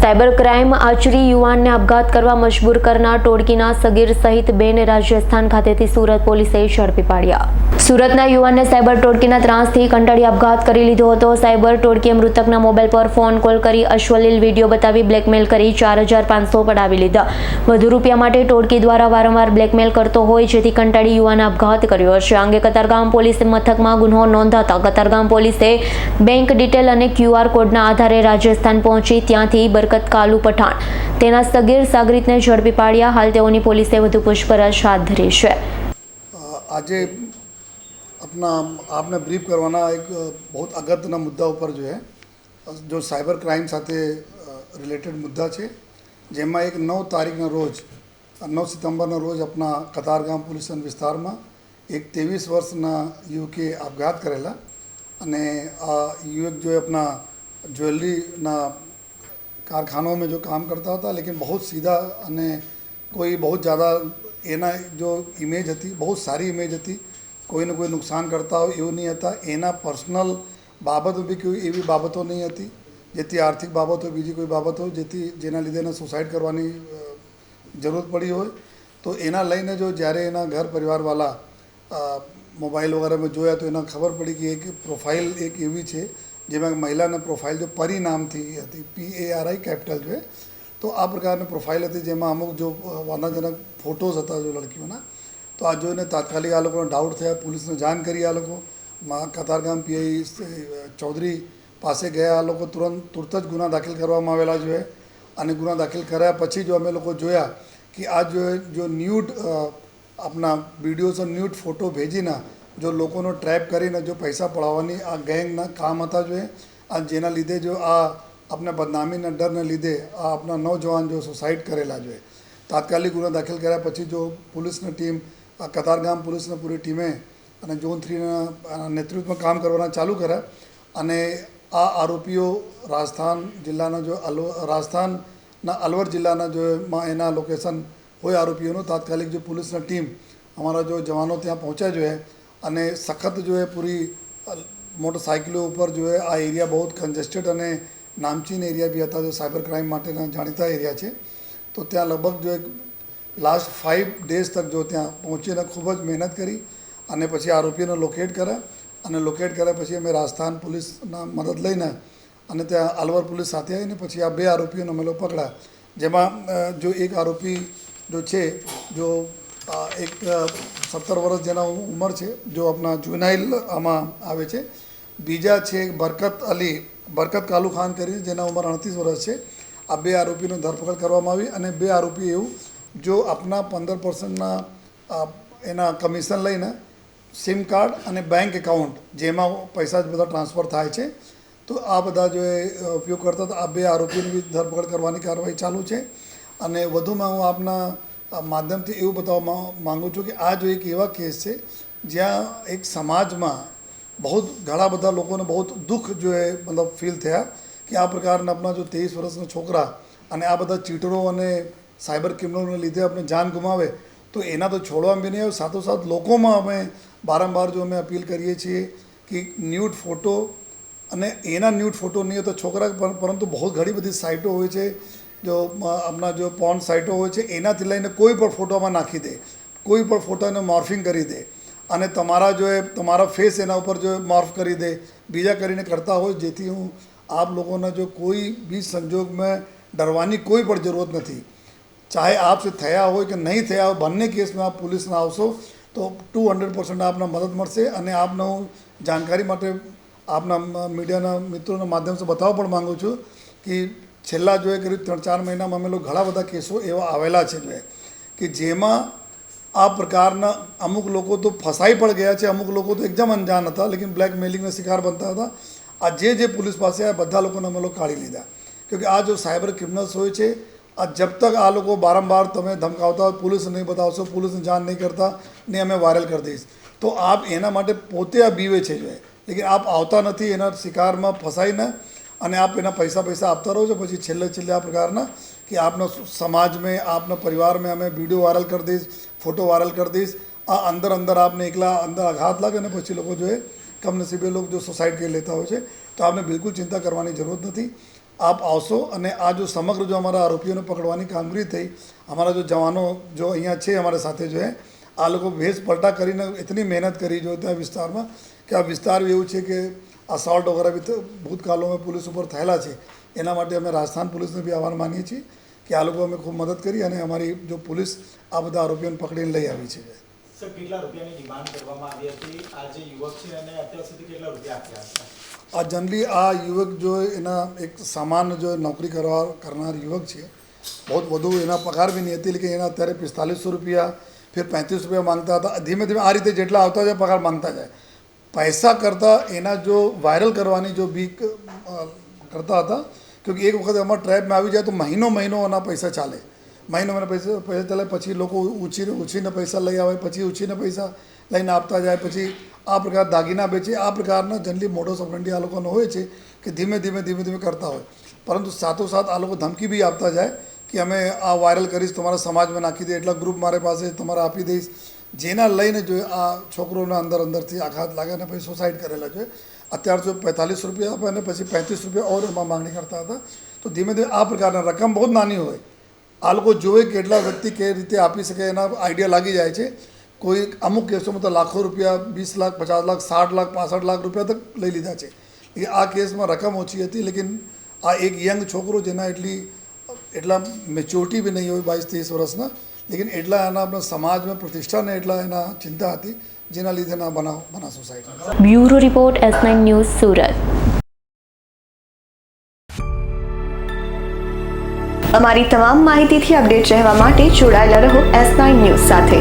Cyber crime આચરી યુવાનને આપઘાત કરવા મજબૂર કરનાર ટોળકીના સગીર સહિત બેને રાજસ્થાન ખાતેથી સુરત પોલીસે ઝડપી પાડ્યા. સુરતના યુવાનને સાયબર ટોળકીના ત્રાસથી કંટાળી આપઘાત કરી લીધો હતો. સાયબર ટોળકીએ મૃતકના મોબાઈલ પર ફોન કોલ કરી અશ્વલીલ વીડિયો બતાવી બ્લેકમેલ કરી ચાર હજાર પાંચસો પડાવી લીધા. વધુ રૂપિયા માટે ટોળકી દ્વારા વારંવાર બ્લેકમેલ કરતો હોય જેથી કંટાળી યુવાને આપઘાત કર્યો હશે આ અંગે કતારગામ પોલીસ મથકમાં ગુન્હો નોંધાતા કતારગામ પોલીસે બેંક ડિટેલ અને ક્યુઆર કોડના આધારે રાજસ્થાન પહોંચી ત્યાંથી હરકત કાલુ પઠાણ. તેના સગીર સાગરીતને ઝડપી પાડ્યા. હાલ તેઓની પોલીસે વધુ પૂછપરછ હાથ ધરી છે. આજે अपना આપને બ્રીફ કરવાના એક બહુ અગત્યના મુદ્દા ઉપર જો જો સાયબર ક્રાઇમ સાથે રિલેટેડ મુદ્દા છે, જેમાં એક નવ તારીખના રોજ, નવ સપ્ટેમ્બરના રોજ આપણા કતારગામ પોલીસ વિસ્તારમાં એક ત્રેવીસ વર્ષના યુવકે આપઘાત કરેલા અને આ યુવક જો આપણા જ્વેલરીના कारखानों में जो काम करता था लेकिन बहुत सीधा અને કોઈ બહુ જ્યાદા એના જો ઇમેજ હતી બહુ સારી ઇમેજ હતી કોઈને કોઈ નુકસાન કરતા હોય એવું નહીં હતા એના પર્સનલ બાબતો બી કોઈ એવી બાબતો નહીં હતી જેથી આર્થિક બાબતો બીજી કોઈ બાબતો જેથી જેના લીધે એને સુસાઇડ કરવાની અ, જરૂરત પડી હોય તો એના લઈને જો જ્યારે એના ઘર પરિવારવાળા અ, મોબાઈલ વગેરેમાં જોયા તો એને ખબર પડી કે એક પ્રોફાઇલ એક એવી છે જેમાં મહિલાના પ્રોફાઇલ જો પરિણામથી હતી પી એ આર આઈ કેપિટલ છે તો આ પ્રકારની પ્રોફાઇલ હતી જેમાં અમુક જો વાંધાજનક ફોટોઝ હતા જો લડકીઓના, તો આ જોઈને તાત્કાલિક આ લોકોને ડાઉટ થયા, પોલીસને જાણ કરી આ લોકો. મા- કતારગામ પીઆઈ ચૌધરી પાસે ગયા, આ લોકો તુરંત, તુરત જ ગુના દાખલ કરવામાં આવેલા જોઈએ અને ગુના દાખલ કર્યા પછી જો અમે લોકો જોયા કે આ જો જો ન્યૂડ આપણા વિડીયોઝ ન્યૂડ ફોટો ભેજીને જો લોકોનો ટ્રેપ કરીને જો પૈસા પડાવવાની આ ગેંગના કામ હતા જોઈએ આ જેના લીધે જો આ આપણા બદનામીના ડરને લીધે આ આપણા નવજવાન જો સુસાઇડ કરેલા જોઈએ તાત્કાલિક ગુનો દાખલ કર્યા પછી જો પોલીસની ટીમ, આ કતારગામ પોલીસની પૂરી ટીમે અને ઝોન થ્રીના નેતૃત્વમાં કામ કરવાના ચાલુ કર્યા અને આ આરોપીઓ રાજસ્થાન જિલ્લાના જો અલવ રાજસ્થાનના અલવર જિલ્લાના જો માં એના લોકેશન હોય આરોપીઓનું, તાત્કાલિક જો પોલીસની ટીમ અમારા જો જવાનો ત્યાં પહોંચ્યા જોઈએ અને સખત જો એ પૂરી મોટરસાઇકલો ઉપર જો આ એરિયા બહુ કન્જેસ્ટેડ અને નામચીન એરિયા બી હતા, જો સાયબર ક્રાઇમ માટેના જાણીતા એરિયા છે, તો ત્યાં લગભગ જો એક લાસ્ટ ફાઇવ ડેઝ તક જો ત્યાં પહોંચીને ખૂબ જ મહેનત કરી અને પછી આરોપીઓને લોકેટ કર્યા અને લોકેટ કર્યા પછી અમે રાજસ્થાન પોલીસના મદદ લઈને અને ત્યાં અલવર પોલીસ સાથે આવીને પછી આ બે આરોપીઓને અમે લોકો પકડ્યા. જેમાં જો એક આરોપી જો છે, જો એક સત્તર વર્ષ જેના ઉંમર છે, જો આપણા જુનાઇલ આમાં આવે છે. બીજા છે બરકત અલી, બરકત કાલુ ખાન કરીને જેના ઉંમર અડતીસ વર્ષ છે. આ બે આરોપીનો ધરપકડ કરવામાં આવી અને બે આરોપી એવું, જો આપના પંદર પર્સન્ટના એના કમિશન લઈને સિમ કાર્ડ અને બેંક એકાઉન્ટ જેમાં પૈસા જ બધા ટ્રાન્સફર થાય છે, તો આ બધા જો એ ઉપયોગ કરતા હતા આ બે આરોપીની ધરપકડ કરવાની કાર્યવાહી ચાલુ છે. અને વધુમાં હું આપના માધ્યમથી એવું બતાવવા માગું છું કે આ જો એક એવા કેસ છે, જ્યાં એક સમાજમાં બહુ ઘણા બધા લોકોને બહુ દુઃખ જો એ મતલબ ફીલ થયા કે આ પ્રકારના આપણા જો ત્રેવીસ વર્ષના છોકરા અને આ બધા ચીટરો અને સાયબર ક્રિમિનલને લીધે આપણે જાન ગુમાવે, તો એના તો છોડવા બી નહીં આવે. સાથોસાથ લોકોમાં અમે વારંવાર જો અમે અપીલ કરીએ છીએ કે ન્યૂડ ફોટો અને એના ન્યૂડ ફોટો નહીં તો છોકરા પર- પરંતુ બહુ ઘણી બધી સાઇટો હોય છે જો હમણાં જો પોર્ન સાઇટો હોય છે, એનાથી લઈને કોઈ પણ ફોટોમાં નાખી દે. કોઈ પણ ફોટોને મોર્ફિંગ કરી દે. અને તમારા જો એ, તમારા ફેસ એના ઉપર જો મોર્ફ કરી દે. બીજા કરીને કરતા હોય, જેથી હું આપ લોકોને જો કોઈ બી સંજોગમાં ડરવાની કોઈ પણ જરૂરત નથી. ચાહે આપસે થયા હોય કે નહીં થયા હોય, બંને કેસમાં આપ પોલીસને આવશો, તો ટુ હંડ્રેડ પર્સન્ટ આપને મદદ મળશે. અને આપને હું જાણકારી માટે આપના મીડિયાના મિત્રોના માધ્યમથી બતાવવા પણ માગું છું કે છેલ્લા જો એ ત્રણ ચાર મહિનામાં અમે લોકો ઘણા બધા કેસો એવા આવેલા છે કે જેમાં આ પ્રકારના અમુક લોકો તો ફસાઈ પણ ગયા છે, અમુક લોકો તો એકદમ અંજાન હતા, લેકિન બ્લેકમેલિંગના શિકાર બનતા હતા. આ જે જે પોલીસ પાસે આ બધા લોકોને અમે લોકો કાઢી લીધા. કેમકે આ જો સાયબર ક્રિમિનલ્સ હોય છે, આ જબ તક આ લોકો બારંબાર તમે ધમકાવતા પોલીસ નહીં બતાવશો, પોલીસને જાણ નહીં કરતા, ને અમે વાયરલ કરી દઈશ. તો આપ એના માટે પોતે આ બીવે છે જો. લેકિન આપ આવતા નથી, એના શિકારમાં ફસાઈને અને આપ એના પૈસા પૈસા આપતા રહો છો. પછી છેલ્લે છેલ્લે આ પ્રકારના કે આપના સમાજ में આપના પરિવાર में અમે વીડિયો વાયરલ કરી દઈશ ફોટો વાયરલ કરી દઈશ. આ અંદર અંદર આપને એકલા અંદર આઘાત લાગે ને પછી લોકો જો એ કમનસીબે લોકો જો સુસાઇડ કરી લેતા હોય છે, તો આપને બિલકુલ ચિંતા કરવાની જરૂરત નથી. આપ આવશો અને આ જો સમગ્ર જો અમારા આરોપીઓને પકડવાની કામગીરી થઈ, અમારા જો જવાનો જો અહીંયા છે અમારા સાથે જો હે, આ લોકો ભેસ પલટા કરીને એટલી મહેનત કરી જો ત્યાં વિસ્તારમાં, કે આ વિસ્તાર એવું છે કે અસોલ્ટ વગેરે બી ભૂતકાળોમાં પોલીસ ઉપર થયેલા છે. એના માટે અમે રાજસ્થાન પોલીસને બી આભાર માનીએ છીએ કે આ લોકો અમે ખૂબ મદદ કરી અને અમારી જો પોલીસ આ બધા આરોપીઓને પકડીને લઈ આવી છે. આ જનરલી આ યુવક જો એના એક સામાન્ય જો નોકરી કરવા કરનાર યુવક છે બહુ વધુ એના પગાર બી નહીં હતી કે એના અત્યારે પિસ્તાલીસો રૂપિયા ફેર પેંત્રીસ રૂપિયા માંગતા હતા. ધીમે ધીમે આ રીતે જેટલા આવતા જાય પગાર માંગતા જાય. પૈસા કરતાં એના જો વાયરલ કરવાની જો બીક કરતા હતા, કેમકે એક વખત અમારા ટ્રેપમાં આવી જાય તો મહિનો મહિનો એના પૈસા ચાલે. મહિનો મહિનો પૈસા પૈસા ચાલે, પછી લોકો ઉછીને ઉછીને પૈસા લઈ આવે, પછી ઉછીને પૈસા લઈને આપતા જાય, પછી આ પ્રકાર દાગીના બેચે આ પ્રકારના જનરલી મોડો ઓપરેન્ડી આ લોકોનો હોય છે કે ધીમે ધીમે ધીમે ધીમે કરતા હોય. પરંતુ સાથોસાથ આ લોકો ધમકી બી આપતા જાય કે અમે આ વાયરલ કરીશ, તમારા સમાજમાં નાખી દે, એટલા ગ્રુપ મારે પાસે, તમારે આપી દઈશ. જેના લઈને જો આ છોકરોના અંદર અંદરથી આઘાત લાગે અને પછી સુસાઇડ કરેલા છે. અત્યાર તો પેંતાલીસ રૂપિયા આપે અને પછી પાંત્રીસ રૂપિયા ઓર એમાં માંગણી કરતા હતા. તો ધીમે ધીમે આ પ્રકારના રકમ બહુ નાની હોય. આ લોકો જોવે કેટલા વ્યક્તિ કઈ રીતે આપી શકે એના આઈડિયા લાગી જાય છે. કોઈ અમુક કેસોમાં તો લાખો રૂપિયા, વીસ લાખ, પચાસ લાખ, સાઠ લાખ, પાસઠ લાખ રૂપિયા તક લઈ લીધા છે. એ આ કેસમાં રકમ ઓછી હતી, લેકિન આ એક યંગ છોકરો જેના એટલી, એટલા મેચ્યોરિટી બી નહીં હોય, બાવીસ, ત્રીસ વર્ષના લેકિન એટલા એના આપણા સમાજમાં પ્રતિષ્ઠાને એટલા એના ચિંતા હતી, જેના લીધે ના બનાવ બના society. Bureau report S nine news Surat. અમારી તમામ માહિતીથી અપડેટ રહેવા માટે જોડાયેલા રહો એસ નાઇન ન્યૂઝ સાથે.